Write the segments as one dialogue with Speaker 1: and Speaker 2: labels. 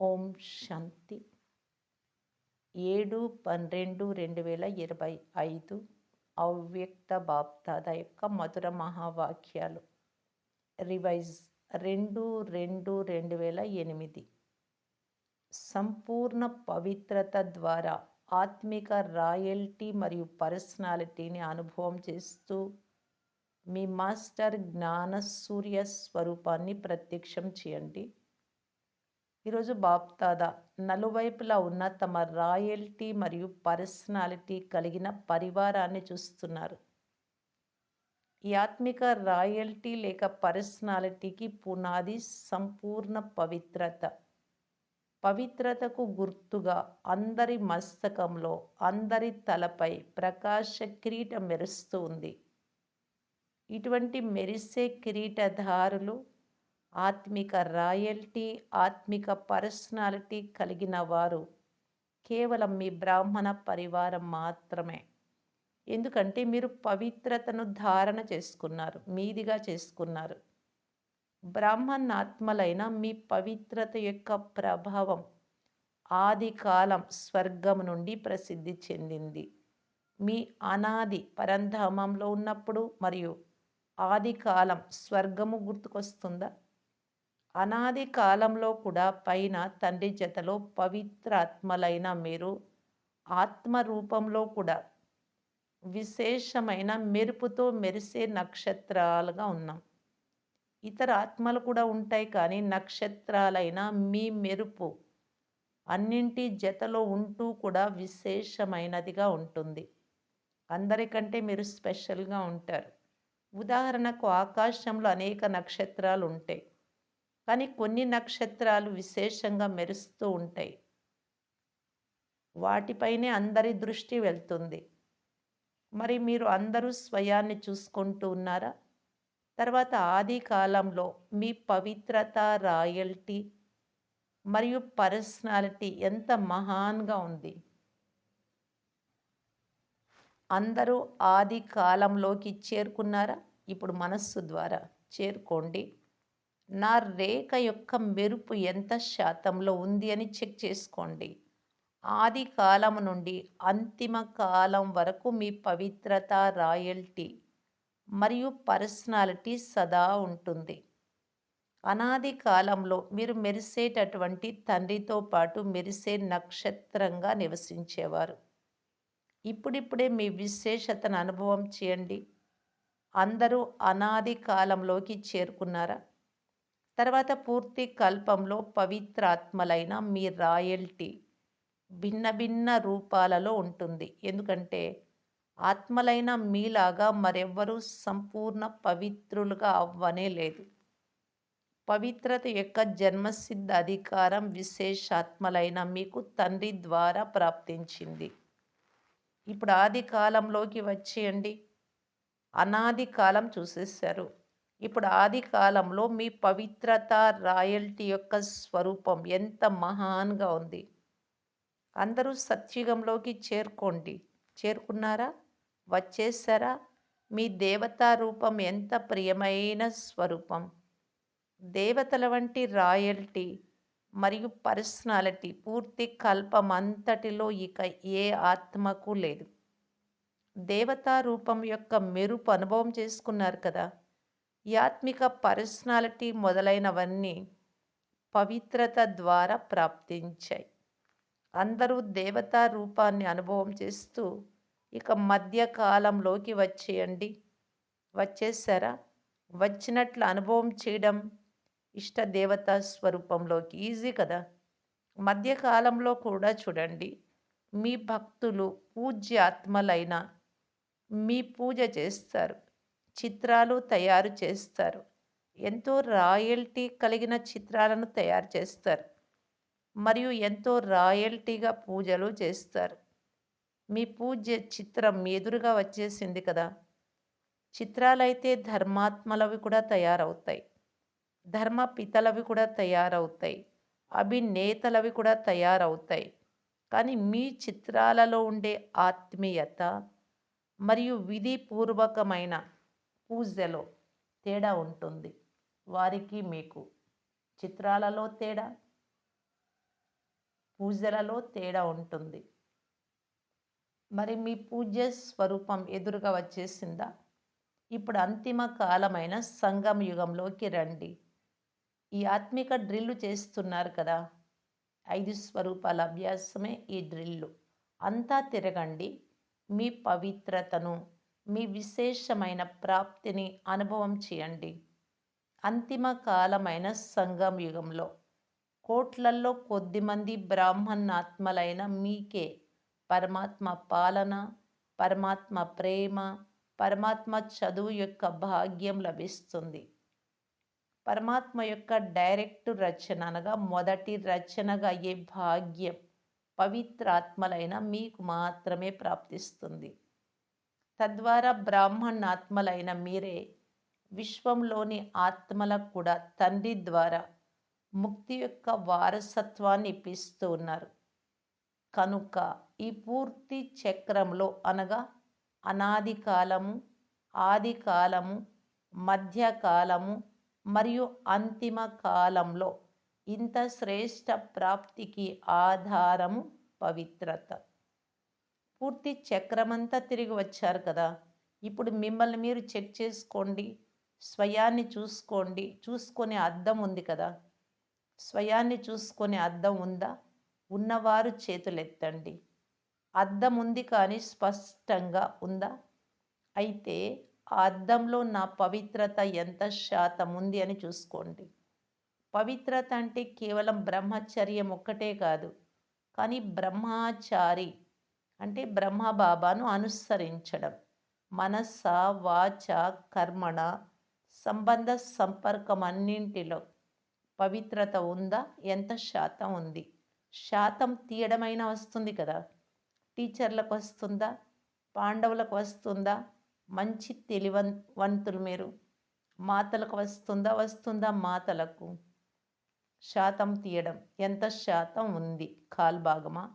Speaker 1: ఓం శాంతి. ఏడు పన్నెండు రెండు వేల ఇరవై ఐదు అవ్యక్త బాప్తాద యొక్క మధుర మహావాక్యాలు. రివైజ్ రెండు రెండు రెండు వేల ఎనిమిది. సంపూర్ణ పవిత్రత ద్వారా ఆత్మిక రాయల్టీ మరియు పర్సనాలిటీని అనుభవం చేస్తూ మీ మాస్టర్ జ్ఞాన సూర్య స్వరూపాన్ని ప్రత్యక్షం చేయండి. ఈరోజు బాప్తాదా నలువైపులా ఉన్న తమ రాయల్టీ మరియు పర్సనాలిటీ కలిగిన పరివారాన్ని చూస్తున్నారు. ఈ ఆత్మిక రాయల్టీ లేక పర్సనాలిటీకి పునాది సంపూర్ణ పవిత్రత. పవిత్రతకు గుర్తుగా అందరి మస్తకంలో అందరి తలపై ప్రకాశ కిరీటం మెరుస్తూ ఉంది. ఇటువంటి మెరిసే కిరీటధారులు ఆత్మిక రాయల్టీ ఆత్మిక పర్సనాలిటీ కలిగిన వారు కేవలం మీ బ్రాహ్మణ పరివారం మాత్రమే. ఎందుకంటే మీరు పవిత్రతను ధారణ చేసుకున్నారు మీదిగా చేసుకున్నారు. బ్రాహ్మణాత్మలైన మీ పవిత్రత యొక్క ప్రభావం ఆది కాలం స్వర్గం నుండి ప్రసిద్ధి చెందింది. మీ అనాది పరంధామంలో ఉన్నప్పుడు మరియు ఆది కాలం స్వర్గము గుర్తుకొస్తుందా? అనాది కాలంలో కూడా పైన తండ్రి జతలో పవిత్ర ఆత్మలైన మీరు ఆత్మ రూపంలో కూడా విశేషమైన మెరుపుతో మెరిసే నక్షత్రాలుగా ఉన్నాం. ఇతర ఆత్మలు కూడా ఉంటాయి కానీ నక్షత్రాలైన మీ మెరుపు అన్నింటి జతలో ఉంటూ కూడా విశేషమైనదిగా ఉంటుంది. అందరికంటే మీరు స్పెషల్గా ఉంటారు. ఉదాహరణకు ఆకాశంలో అనేక నక్షత్రాలు ఉంటాయి. కానీ కొన్ని నక్షత్రాలు విశేషంగా మెరుస్తూ ఉంటాయి. వాటిపైనే అందరి దృష్టి వెళ్తుంది. మరి మీరు అందరూ స్వయాన్ని చూసుకుంటూ ఉన్నారా? తర్వాత ఆది కాలంలో మీ పవిత్రత రాయల్టీ మరియు పర్సనాలిటీ ఎంత మహాన్గా ఉంది? అందరూ ఆది కాలంలోకి చేరుకున్నారా? ఇప్పుడు మనస్సు ద్వారా చేరుకోండి. నా రేఖ యొక్క మెరుపు ఎంత శాతంలో ఉంది అని చెక్ చేసుకోండి. ఆది కాలం నుండి అంతిమ కాలం వరకు మీ పవిత్రత రాయల్టీ మరియు పర్సనాలిటీ సదా ఉంటుంది. అనాది కాలంలో మీరు మెరిసేటటువంటి తండ్రితో పాటు మెరిసే నక్షత్రంగా నివసించేవారు. ఇప్పుడిప్పుడే మీ విశేషతను అనుభవం చేయండి. అందరూ అనాది కాలంలోకి చేరుకున్నారా? తర్వాత పూర్తి కల్పంలో పవిత్రాత్మలైన మీ రాయల్టీ భిన్న భిన్న రూపాలలో ఉంటుంది. ఎందుకంటే ఆత్మలైన మీలాగా మరెవ్వరూ సంపూర్ణ పవిత్రులుగా అవ్వనే లేదు. పవిత్రత యొక్క జన్మసిద్ధ అధికారం విశేషాత్మలైన మీకు తండ్రి ద్వారా ప్రాప్తించింది. ఇప్పుడు ఆది కాలంలోకి వచ్చేయండి. అనాది కాలం చూసేశారు. ఇప్పుడు ఆది కాలంలో మీ పవిత్రత రాయల్టీ యొక్క స్వరూపం ఎంత మహాన్గా ఉంది. అందరూ సత్యుగంలోకి చేరుకోండి. చేరుకున్నారా? వచ్చేసారా? మీ దేవతా రూపం ఎంత ప్రియమైన స్వరూపం. దేవతల వంటి రాయల్టీ మరియు పర్సనాలిటీ పూర్తి కల్పమంతటిలో ఇక ఏ ఆత్మకు లేదు. దేవతా రూపం యొక్క మెరుపు అనుభవం చేసుకున్నారు కదా? యాత్మిక పర్సనాలిటీ మొదలైనవన్నీ పవిత్రత ద్వారా ప్రాప్తించాయి. అందరూ దేవతా రూపాన్ని అనుభవం చేస్తూ ఇక మధ్యకాలంలోకి వచ్చేయండి. వచ్చేసారా? వచ్చినట్లు అనుభవం చేయడం ఇష్ట దేవతా స్వరూపంలోకి ఈజీ కదా? మధ్యకాలంలో కూడా చూడండి. మీ భక్తులు పూజ్య ఆత్మలైన మీ పూజ చేస్తారు. చిత్రాలు తయారు చేస్తారు. ఎంతో రాయల్టీ కలిగిన చిత్రాలను తయారు చేస్తారు. మరియు ఎంతో రాయల్టీగా పూజలు చేస్తారు. మీ పూజ చిత్రం ఎదురుగా వచ్చేసింది కదా! చిత్రాలైతే ధర్మాత్మలవి కూడా తయారవుతాయి. ధర్మ పితలవి కూడా తయారవుతాయి. అభినేతలవి కూడా తయారవుతాయి. కానీ మీ చిత్రాలలో ఉండే ఆత్మీయత మరియు విధిపూర్వకమైన పూజలో తేడా ఉంటుంది. వారికి మీకు చిత్రాలలో తేడా పూజలలో తేడా ఉంటుంది. మరి మీ పూజ్య స్వరూపం ఎదురుగా వచ్చేసిందా? ఇప్పుడు అంతిమ కాలమైన సంగం యుగంలోకి రండి. ఈ ఆత్మిక డ్రిల్లు చేస్తున్నారు కదా. ఐదు స్వరూపాల అభ్యాసమే ఈ డ్రిల్లు. అంతా తిరగండి. మీ పవిత్రతను మీ విశేషమైన ప్రాప్తిని అనుభవం చేయండి. అంతిమ కాలమైన సంగం యుగంలో కోట్లల్లో కొద్దిమంది బ్రాహ్మణాత్మలైన మీకే పరమాత్మ పాలన పరమాత్మ ప్రేమ పరమాత్మ చదువు యొక్క భాగ్యం లభిస్తుంది. పరమాత్మ యొక్క డైరెక్ట్ రచన అనగా మొదటి రచనగా అయ్యే భాగ్యం పవిత్రాత్మలైన మీకు మాత్రమే ప్రాప్తిస్తుంది. తద్వారా బ్రాహ్మణాత్మలైన మీరే విశ్వంలోని ఆత్మలకు కూడా తండ్రి ద్వారా ముక్తి యొక్క వారసత్వాన్ని ఇప్పిస్తూ ఉన్నారు. కనుక ఈ పూర్తి చక్రంలో అనగా అనాది కాలము ఆది కాలము మధ్యకాలము మరియు అంతిమ కాలంలో ఇంత శ్రేష్ట ప్రాప్తికి ఆధారము పవిత్రత. పూర్తి చక్రమంతా తిరిగి వచ్చారు కదా. ఇప్పుడు మిమ్మల్ని మీరు చెక్ చేసుకోండి. స్వయాన్ని చూసుకోండి. చూసుకునే అర్థం ఉంది కదా. స్వయాన్ని చూసుకునే అర్థం ఉందా? ఉన్నవారు చేతులెత్తండి. అర్థం ఉంది కానీ స్పష్టంగా ఉందా? అయితే ఆ అర్థంలో నా పవిత్రత ఎంత శాతం ఉంది అని చూసుకోండి. పవిత్రత అంటే కేవలం బ్రహ్మచర్యం ఒక్కటే కాదు. కానీ బ్రహ్మచారి అంటే బ్రహ్మబాబాను అనుసరించడం. మనస్స వాచ కర్మణ సంబంధ సంపర్కం అన్నింటిలో పవిత్రత ఉందా? ఎంత శాతం ఉంది? శాతం తీయడమైనా వస్తుంది కదా. టీచర్లకు వస్తుందా? పాండవులకు వస్తుందా? మంచి తెలివంతులు మీరు. మాతలకు వస్తుందా? వస్తుందా మాతలకు? శాతం తీయడం. ఎంత శాతం ఉంది? కాల్భాగమా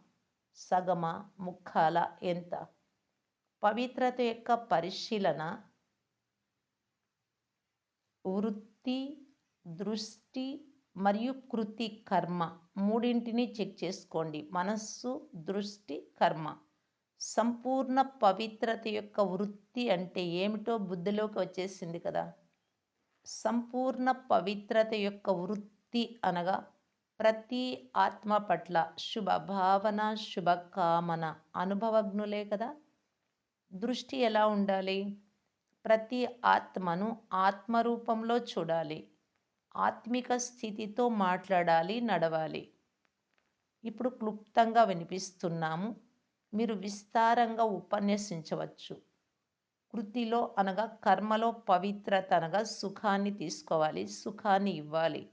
Speaker 1: సగమా ముక్కాల ఎంత? పవిత్రత యొక్క పరిశీలన వృత్తి దృష్టి మరియు కృతి కర్మ మూడింటిని చెక్ చేసుకోండి. మనస్సు దృష్టి కర్మ. సంపూర్ణ పవిత్రత యొక్క వృత్తి అంటే ఏమిటో బుద్ధిలోకి వచ్చేసింది కదా. సంపూర్ణ పవిత్రత యొక్క వృత్తి అనగా ప్రతి ఆత్మ పట్ల శుభ భావన శుభకామన అనుభవజ్ఞులే కదా. దృష్టి ఎలా ఉండాలి? ప్రతి ఆత్మను ఆత్మరూపంలో చూడాలి. ఆత్మిక స్థితితో మాట్లాడాలి నడవాలి. ఇప్పుడు క్లుప్తంగా వినిపిస్తున్నాము. మీరు విస్తారంగా ఉపన్యసించవచ్చు. కృతిలో అనగా కర్మలో పవిత్రత అనగా సుఖాన్ని తీసుకోవాలి సుఖాన్ని ఇవ్వాలి.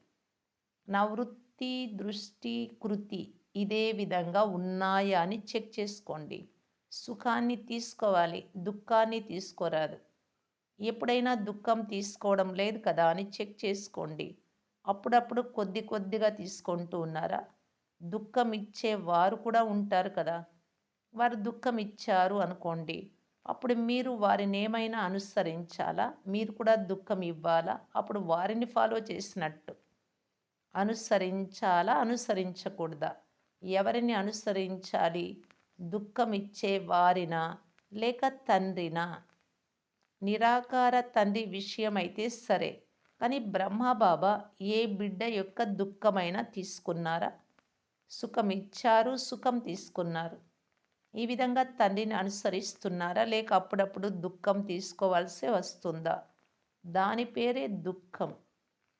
Speaker 1: నా వృత్తి దృష్టి కృతి ఇదే విధంగా ఉన్నాయా అని చెక్ చేసుకోండి. సుఖాన్ని తీసుకోవాలి దుఃఖాన్ని తీసుకోరాదు. ఎప్పుడైనా దుఃఖం తీసుకోవడం లేదు కదా అని చెక్ చేసుకోండి. అప్పుడప్పుడు కొద్ది కొద్దిగా తీసుకుంటూ ఉన్నారా? దుఃఖం ఇచ్చే వారు కూడా ఉంటారు కదా. వారు దుఃఖం ఇచ్చారు అనుకోండి. అప్పుడు మీరు వారిని ఏమైనా అనుసరించాలా? మీరు కూడా దుఃఖం ఇవ్వాలా? అప్పుడు వారిని ఫాలో చేసినట్టు. అనుసరించాలా? అనుసరించకూడదా? ఎవరిని అనుసరించాలి? దుఃఖం ఇచ్చే వారినా లేక తండ్రినా? నిరాకార తండ్రి విషయమైతే సరే కానీ బ్రహ్మబాబా ఏ బిడ్డ యొక్క దుఃఖమైనా తీసుకున్నారా? సుఖం ఇచ్చారు సుఖం తీసుకున్నారు. ఈ విధంగా తండ్రిని అనుసరిస్తున్నారా? లేక అప్పుడప్పుడు దుఃఖం తీసుకోవాల్సి వస్తుందా? దాని పేరే దుఃఖం.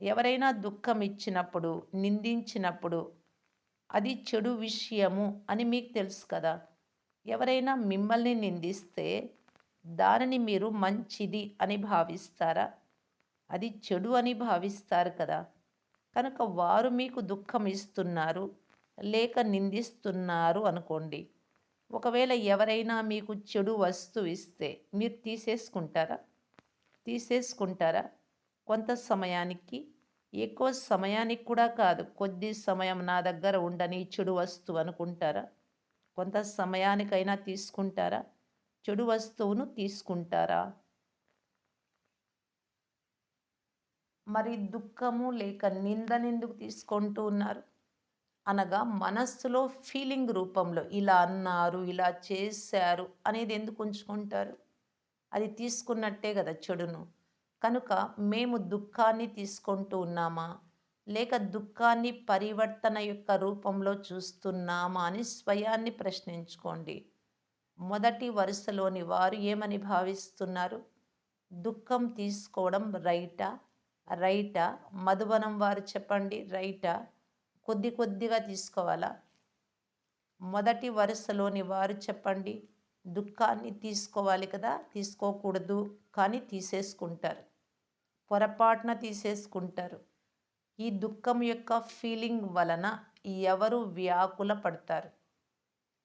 Speaker 1: ఎవరైనా దుఃఖం ఇచ్చినప్పుడు నిందించినప్పుడు అది చెడు విషయము అని మీకు తెలుసు కదా. ఎవరైనా మిమ్మల్ని నిందిస్తే దానిని మీరు మంచిది అని భావిస్తారా? అది చెడు అని భావిస్తారు కదా. కనుక వారు మీకు దుఃఖం ఇస్తున్నారు లేక నిందిస్తున్నారు అనుకోండి. ఒకవేళ ఎవరైనా మీకు చెడు వస్తువు ఇస్తే మీరు తీసేసుకుంటారా? తీసేసుకుంటారా? కొంత సమయానికి ఎక్కువ సమయానికి కూడా కాదు. కొద్ది సమయం నా దగ్గర ఉండని చెడు వస్తువు అనుకుంటారా? కొంత సమయానికైనా తీసుకుంటారా? చెడు వస్తువును తీసుకుంటారా? మరి దుఃఖము లేక నిందనెందుకు తీసుకుంటూ ఉన్నారు. అనగా మనస్సులో ఫీలింగ్ రూపంలో ఇలా అన్నారు ఇలా చేశారు అనేది ఎందుకు ఉంచుకుంటారు? అది తీసుకున్నట్టే కదా చెడును. కనుక మేము దుఃఖాన్ని తీసుకుంటూ ఉన్నామా? లేక దుఃఖాన్ని పరివర్తన యొక్క రూపంలో చూస్తున్నామా అని స్వయాన్ని ప్రశ్నించుకోండి. మొదటి వరుసలోని వారు ఏమని భావిస్తున్నారు? దుఃఖం తీసుకోవడం రైటా? రైటా? మధువనం వారు చెప్పండి. రైటా? కొద్ది కొద్దిగా తీసుకోవాలా? మొదటి వరుసలోని వారు చెప్పండి. దుఃఖాన్ని తీసుకోవాలి కదా? తీసుకోకూడదు కానీ తీసేసుకుంటారు. పొరపాటున తీసేసుకుంటారు. ఈ దుఃఖం యొక్క ఫీలింగ్ వలన ఎవరు వ్యాకుల పడతారు?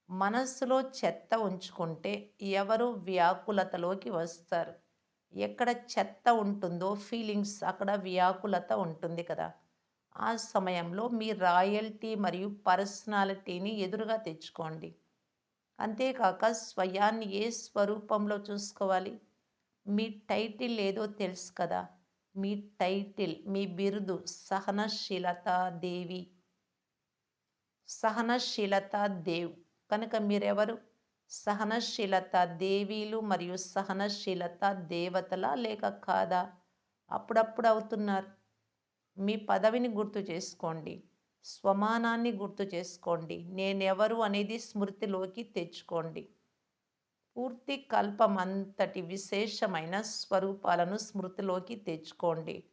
Speaker 1: మనస్సులో చెత్త ఉంచుకుంటే ఎవరు వ్యాకులతలోకి వస్తారు? ఎక్కడ చెత్త ఉంటుందో ఫీలింగ్స్ అక్కడ వ్యాకులత ఉంటుంది కదా. ఆ సమయంలో మీ రాయల్టీ మరియు పర్సనాలిటీని ఎదురుగా తెచ్చుకోండి. అంతేకాక స్వయాన్ని ఏ స్వరూపంలో చూసుకోవాలి? మీ టైటిల్ ఏదో తెలుసు కదా. మీ టైటిల్ మీ బిరుదు సహనశీలత దేవి. సహనశీలత దేవ్. కనుక మీరెవరు? సహనశీలత దేవీలు మరియు సహనశీలత దేవతల లేక కాదా? అప్పుడప్పుడు అవుతున్నారు. మీ పదవిని గుర్తు చేసుకోండి. స్వమానాన్ని గుర్తు చేసుకోండి. నేనెవరు అనేది స్మృతిలోకి తెచ్చుకోండి. పూర్తి కల్పమంతటి విశేషమైన స్వరూపాలను స్మృతిలోకి తెచ్చుకోండి.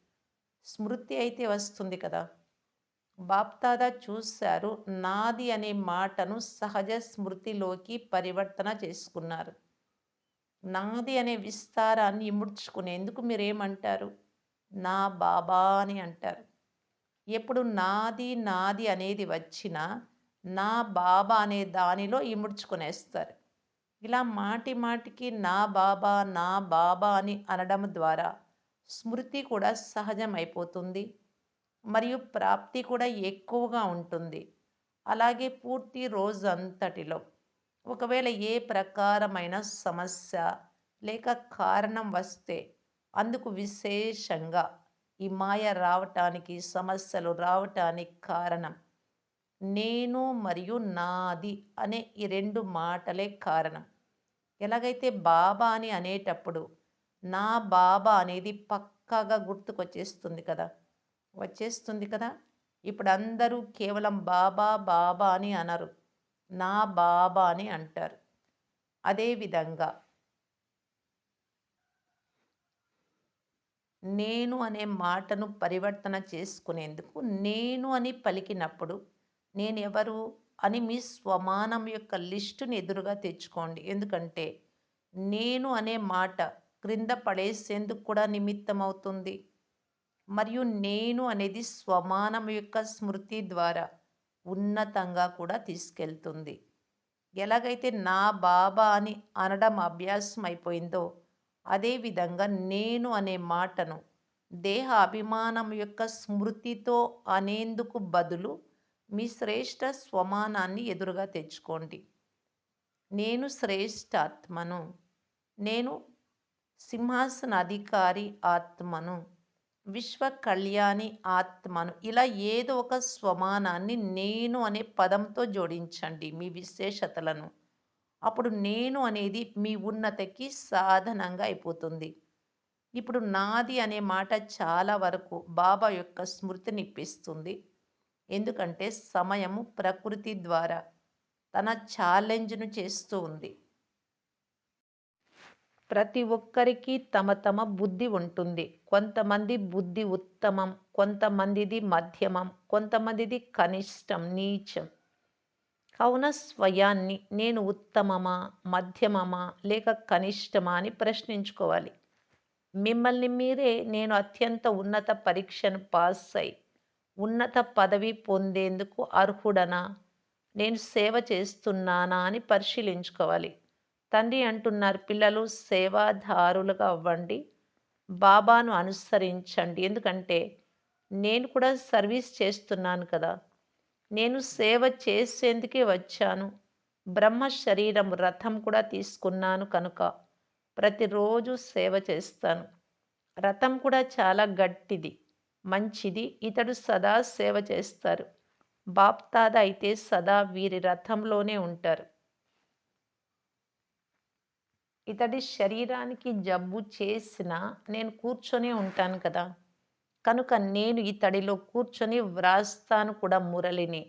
Speaker 1: స్మృతి అయితే వస్తుంది కదా. బాప్తాదా చూశారు నాది అనే మాటను సహజ స్మృతిలోకి పరివర్తన చేసుకున్నారు. నాది అనే విస్తారాన్ని ఇముడ్చుకునేందుకు మీరేమంటారు? నా బాబా అని అంటారు. ఎప్పుడు నాది నాది అనేది వచ్చినా నా బాబా అనే దానిలో ఇముడ్చుకునేస్తారు. ఇలా మాటి మాటికి నా బాబా నా బాబా అని అనడం ద్వారా స్మృతి కూడా సహజమైపోతుంది. మరియు ప్రాప్తి కూడా ఎక్కువగా ఉంటుంది. అలాగే పూర్తి రోజు అంతటిలో ఒకవేళ ఏ ప్రకారమైన సమస్య లేక కారణం వస్తే అందుకు విశేషంగా ఈ మాయ రావటానికి సమస్యలు రావటానికి కారణం నేను మరియు నాది అనే ఈ రెండు మాటలే కారణం. ఎలాగైతే బాబా అని అనేటప్పుడు నా బాబా అనేది పక్కాగా గుర్తుకొచ్చేస్తుంది కదా. వచ్చేస్తుంది కదా. ఇప్పుడు అందరూ కేవలం బాబా బాబా అని అనరు. నా బాబా అని అంటారు. అదేవిధంగా నేను అనే మాటను పరివర్తన చేసుకునేందుకు నేను అని పలికినప్పుడు నేను ఎవరు? అని మీ స్వమానం యొక్క లిస్టుని ఎదురుగా తెచ్చుకోండి. ఎందుకంటే నేను అనే మాట క్రింద పడేసేందుకు కూడా నిమిత్తం అవుతుంది మరియు నేను అనేది స్వమానం యొక్క స్మృతి ద్వారా ఉన్నతంగా కూడా తీసుకెళ్తుంది. ఎలాగైతే నా బాబా అని అనడం అభ్యాసం అయిపోయిందో అదేవిధంగా నేను అనే మాటను దేహ అభిమానం యొక్క స్మృతితో అనేందుకు బదులు మీ శ్రేష్ట స్వమానాన్ని ఎదురుగా తెచ్చుకోండి. నేను శ్రేష్ఠ ఆత్మను నేను సింహాసన అధికారి ఆత్మను విశ్వ కళ్యాణి ఆత్మను ఇలా ఏదో ఒక స్వమానాన్ని నేను అనే పదంతో జోడించండి మీ విశేషతలను. అప్పుడు నేను అనేది మీ ఉన్నతకి సాధనంగా అయిపోతుంది. ఇప్పుడు నాది అనే మాట చాలా వరకు బాబా యొక్క స్మృతిని ఇప్పిస్తుంది ఎందుకంటే సమయము ప్రకృతి ద్వారా తన ఛాలెంజ్ను చేస్తూ ఉంది. ప్రతి ఒక్కరికి తమ తమ బుద్ధి ఉంటుంది. కొంతమంది బుద్ధి ఉత్తమం కొంతమందిది మధ్యమం కొంతమందిది కనిష్టం నీచం. కావున స్వయాన్ని నేను ఉత్తమమా మధ్యమమా లేక కనిష్టమా అని ప్రశ్నించుకోవాలి. మిమ్మల్ని మీరే నేను అత్యంత ఉన్నత పరీక్షను పాస్ అయి ఉన్నత పదవి పొందేందుకు అర్హుడనా? నేను సేవ చేస్తున్నానా అని పరిశీలించుకోవాలి. తండ్రి అంటున్నారు పిల్లలు సేవాదారులుగా అవ్వండి. బాబాను అనుసరించండి. ఎందుకంటే నేను కూడా సర్వీస్ చేస్తున్నాను కదా. నేను సేవ చేసేందుకే వచ్చాను. బ్రహ్మ శరీరం రథం కూడా తీసుకున్నాను కనుక ప్రతిరోజు సేవ చేస్తాను. రథం కూడా చాలా గట్టిది. మంచిది. ఇతడు సదా సేవ చేస్తారు. బాప్తాద అయితే సదా వీరి రథంలోనే ఉంటారు. ఇతడి శరీరానికి జబ్బు చేసినా నేను కూర్చొనే ఉంటాను కదా. కనుక నేను ఇతడిలో కూర్చొని వ్రాస్తాను కూడా మురళిని.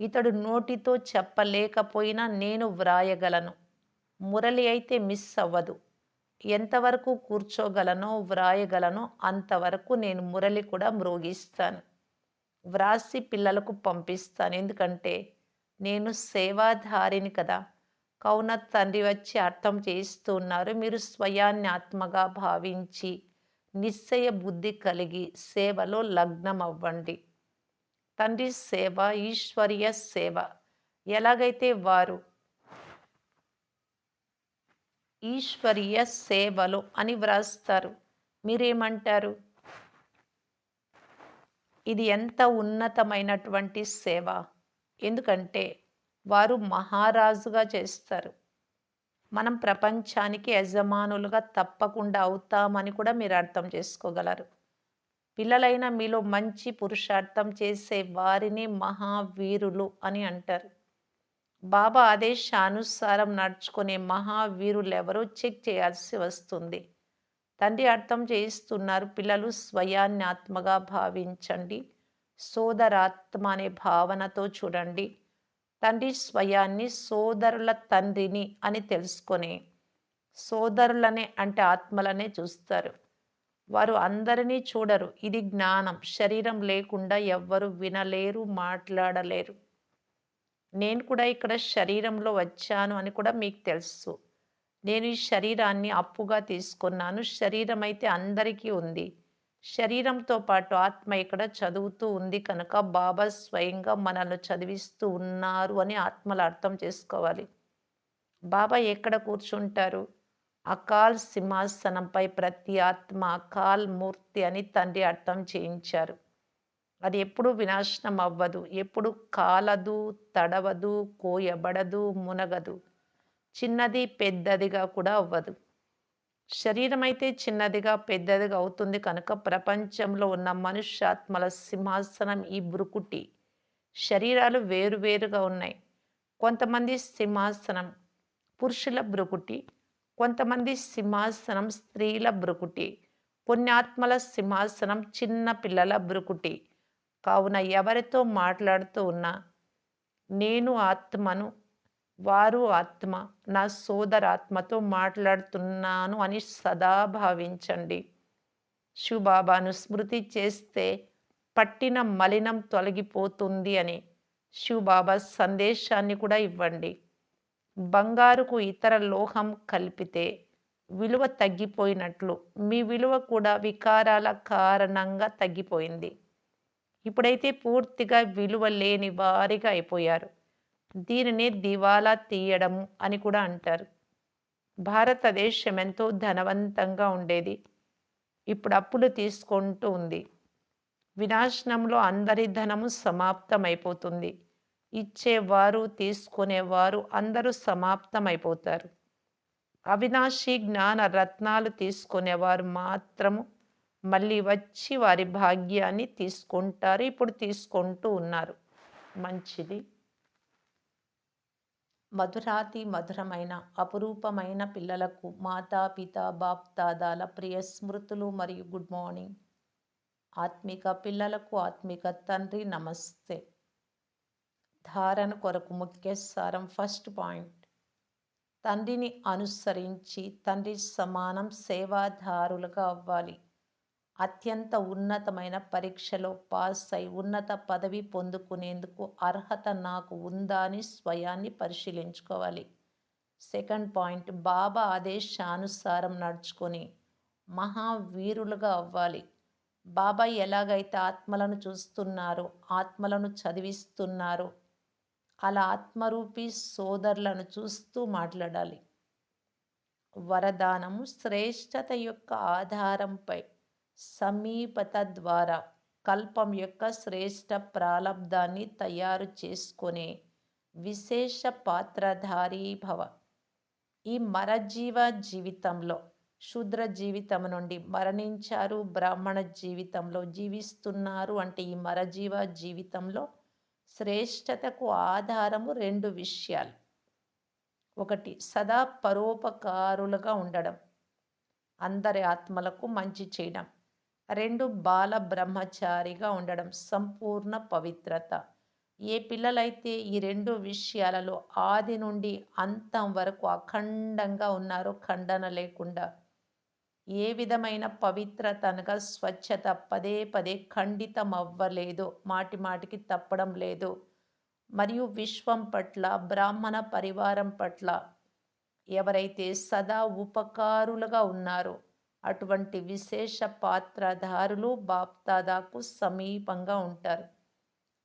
Speaker 1: ఇతడు నోటితో చెప్పలేకపోయినా నేను వ్రాయగలను. మురళి అయితే మిస్ అవ్వదు. ఎంతవరకు కూర్చోగలనో వ్రాయగలనో అంతవరకు నేను మురళి కూడా మ్రోగిస్తాను. వ్రాసి పిల్లలకు పంపిస్తాను. ఎందుకంటే నేను సేవాధారిని కదా. కౌన తండ్రి వచ్చి అర్థం చేస్తున్నారు మీరు స్వయాన్ని ఆత్మగా భావించి నిశ్చయ బుద్ధి కలిగి సేవలో లగ్నం అవ్వండి తండ్రి సేవ ఈశ్వరీయ సేవ. ఎలాగైతే వారు ఈశ్వరీయ సేవలు అని వ్రాస్తారు. మీరేమంటారు? ఇది ఎంత ఉన్నతమైనటువంటి సేవ. ఎందుకంటే వారు మహారాజుగా చేస్తారు. మనం ప్రపంచానికి యజమానులుగా తప్పకుండా అవుతామని కూడా మీరు అర్థం చేసుకోగలరు. పిల్లలైన మీలో మంచి పురుషార్థం చేసే వారిని మహావీరులు అని అంటారు. బాబా ఆదేశానుసారం నడుచుకునే మహావీరులెవరో చెక్ చేయాల్సి వస్తుంది. తండ్రి అర్థం చేయిస్తున్నారు పిల్లలు స్వయాన్ని ఆత్మగా భావించండి. సోదరాత్మ అనే భావనతో చూడండి. తండ్రి స్వయాన్ని సోదరుల తండ్రిని అని తెలుసుకొని సోదరులనే అంటే ఆత్మలనే చూస్తారు. వారు అందరినీ చూడరు. ఇది జ్ఞానం. శరీరం లేకుండా ఎవ్వరు వినలేరు మాట్లాడలేరు. నేను కూడా ఇక్కడ శరీరంలో వచ్చాను అని కూడా మీకు తెలుసు. నేను ఈ శరీరాన్ని అప్పుగా తీసుకున్నాను. శరీరం అయితే అందరికీ ఉంది. శరీరంతో పాటు ఆత్మ ఇక్కడ చదువుతూ ఉంది కనుక బాబా స్వయంగా మనల్ని చదివిస్తూ ఉన్నారు అని ఆత్మలు అర్థం చేసుకోవాలి. బాబా ఎక్కడ కూర్చుంటారు? అకాల్ సింహాసనంపై ప్రతి ఆత్మ అకాల్ మూర్తి అని తండ్రి అర్థం చేయించారు. అది ఎప్పుడు వినాశనం అవ్వదు ఎప్పుడు కాలదు తడవదు కోయబడదు మునగదు. చిన్నది పెద్దదిగా కూడా అవ్వదు. శరీరం అయితే చిన్నదిగా పెద్దదిగా అవుతుంది కనుక ప్రపంచంలో ఉన్న మనుష్యాత్మల సింహాసనం ఈ బ్రుకుటి. శరీరాలు వేరువేరుగా ఉన్నాయి. కొంతమంది సింహాసనం పురుషుల బ్రుకుటి కొంతమంది సింహాసనం స్త్రీల బ్రుకుటి కొన్ని ఆత్మల సింహాసనం చిన్న పిల్లల బ్రుకుటి. కావున ఎవరితో మాట్లాడుతూ ఉన్నా నేను ఆత్మను వారు ఆత్మ నా సోదరాత్మతో మాట్లాడుతున్నాను అని సదా భావించండి. శివబాబాను స్మృతి చేస్తే పట్టిన మలినం తొలగిపోతుంది అని శివబాబా సందేశాన్ని కూడా ఇవ్వండి. బంగారుకు ఇతర లోహం కలిపితే విలువ తగ్గిపోయినట్లు మీ విలువ కూడా వికారాల కారణంగా తగ్గిపోయింది. ఇప్పుడైతే పూర్తిగా విలువ లేని వారిగా అయిపోయారు. దీనిని దివాలా తీయడం అని కూడా అంటారు. భారతదేశం ఎంతో ధనవంతంగా ఉండేది. ఇప్పుడు అప్పులు తీసుకుంటూ ఉంది. వినాశనంలో అందరి ధనము సమాప్తమైపోతుంది. ఇచ్చేవారు తీసుకునేవారు అందరూ సమాప్తమైపోతారు. అవినాశి జ్ఞాన రత్నాలు తీసుకునేవారు మాత్రము మళ్ళీ వచ్చి వారి భాగ్యాన్ని తీసుకుంటారు. ఇప్పుడు తీసుకుంటూ ఉన్నారు. మంచిది. మధురాతి మధురమైన అపురూపమైన పిల్లలకు మాతా పిత బాప్తాదాల ప్రియ స్మృతులు మరియు గుడ్ మార్నింగ్. ఆత్మిక పిల్లలకు ఆత్మిక తండ్రి నమస్తే. ధారణ కొరకు ముఖ్య సారం ఫస్ట్ పాయింట్. తండ్రిని అనుసరించి తండ్రి సమానం సేవాదారులుగా అవ్వాలి. అత్యంత ఉన్నతమైన పరీక్షలో పాస్ అయి ఉన్నత పదవి పొందుకునేందుకు అర్హత నాకు ఉందా అని స్వయాన్ని పరిశీలించుకోవాలి. సెకండ్ పాయింట్ బాబా ఆదేశానుసారం నడుచుకొని మహావీరులుగా అవ్వాలి. బాబా ఎలాగైతే ఆత్మలను చూస్తున్నారో ఆత్మలను చదివిస్తున్నారో అలా ఆత్మరూపి సోదరులను చూస్తూ మాట్లాడాలి. వరదానము శ్రేష్టత యొక్క ఆధారంపై సమీపత ద్వారా కల్పం యొక్క శ్రేష్ట ప్రారంధాన్ని తయారు చేసుకునే విశేష పాత్రధారీ భవ. ఈ మరజీవ జీవితంలో శూద్ర జీవితం నుండి మరణించారు బ్రాహ్మణ జీవితంలో జీవిస్తున్నారు అంటే ఈ మరజీవ జీవితంలో శ్రేష్టతకు ఆధారము రెండు విషయాలు. ఒకటి సదా పరోపకారులుగా ఉండడం. అందరి ఆత్మలకు మంచి చేయడం. రెండు బాల బ్రహ్మచారిగా ఉండడం సంపూర్ణ పవిత్రత. ఏ పిల్లలైతే ఈ రెండు విషయాలలో ఆది నుండి అంతం వరకు అఖండంగా ఉన్నారో ఖండన లేకుండా ఏ విధమైన పవిత్రత అనగా స్వచ్ఛత పదే పదే ఖండితం అవ్వలేదు మాటి మాటికి తప్పడం లేదు మరియు విశ్వం పట్ల బ్రాహ్మణ పరివారం పట్ల ఎవరైతే సదా ఉపకారులుగా ఉన్నారో అటువంటి విశేష పాత్రధారులు బాప్తాదాకు సమీపంగా ఉంటారు.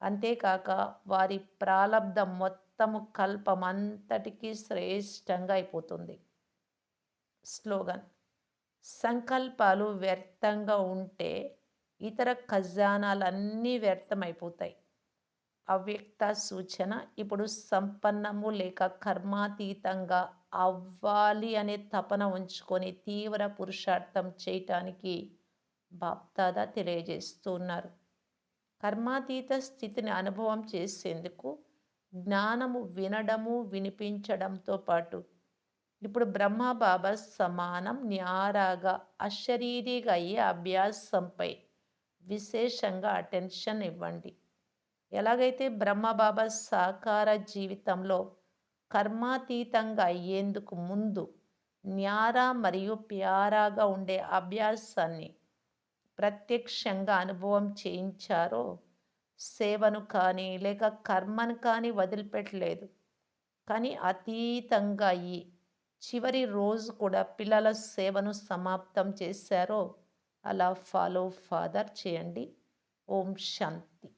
Speaker 1: అంతేకాక వారి ప్రాలబ్ధం మొత్తము కల్పమంతటికీ శ్రేష్టంగా అయిపోతుంది. స్లోగన్. సంకల్పాలు వ్యర్థంగా ఉంటే ఇతర ఖజానాలన్నీ వ్యర్థమైపోతాయి. అవ్యక్త సూచన ఇప్పుడు సంపన్నము లేక కర్మాతీతంగా అవ్వాలి అనే తపన ఉంచుకొని తీవ్ర పురుషార్థం చేయటానికి బాప్దాదా తెలియజేస్తున్నారు కర్మాతీత స్థితిని అనుభవం చేసేందుకు జ్ఞానము వినడము వినిపించడంతో పాటు ఇప్పుడు బ్రహ్మబాబా సమానం న్యారాగా అశరీరిగా అయ్యే అభ్యాసంపై విశేషంగా అటెన్షన్ ఇవ్వండి. ఎలాగైతే బ్రహ్మబాబా సాకార జీవితంలో కర్మాతీతంగా అయ్యేందుకు ముందు న్యారా మరియు ప్యారాగా ఉండే అభ్యాసాన్ని ప్రత్యక్షంగా అనుభవం చేయించారో సేవను కానీ లేక కర్మను కానీ వదిలిపెట్టలేదు. కానీ అతీతంగా అయ్యి చివరి రోజు కూడా పిల్లల సేవను సమాప్తం చేశారో అలా ఫాలో ఫాదర్ చేయండి. ఓం శాంతి.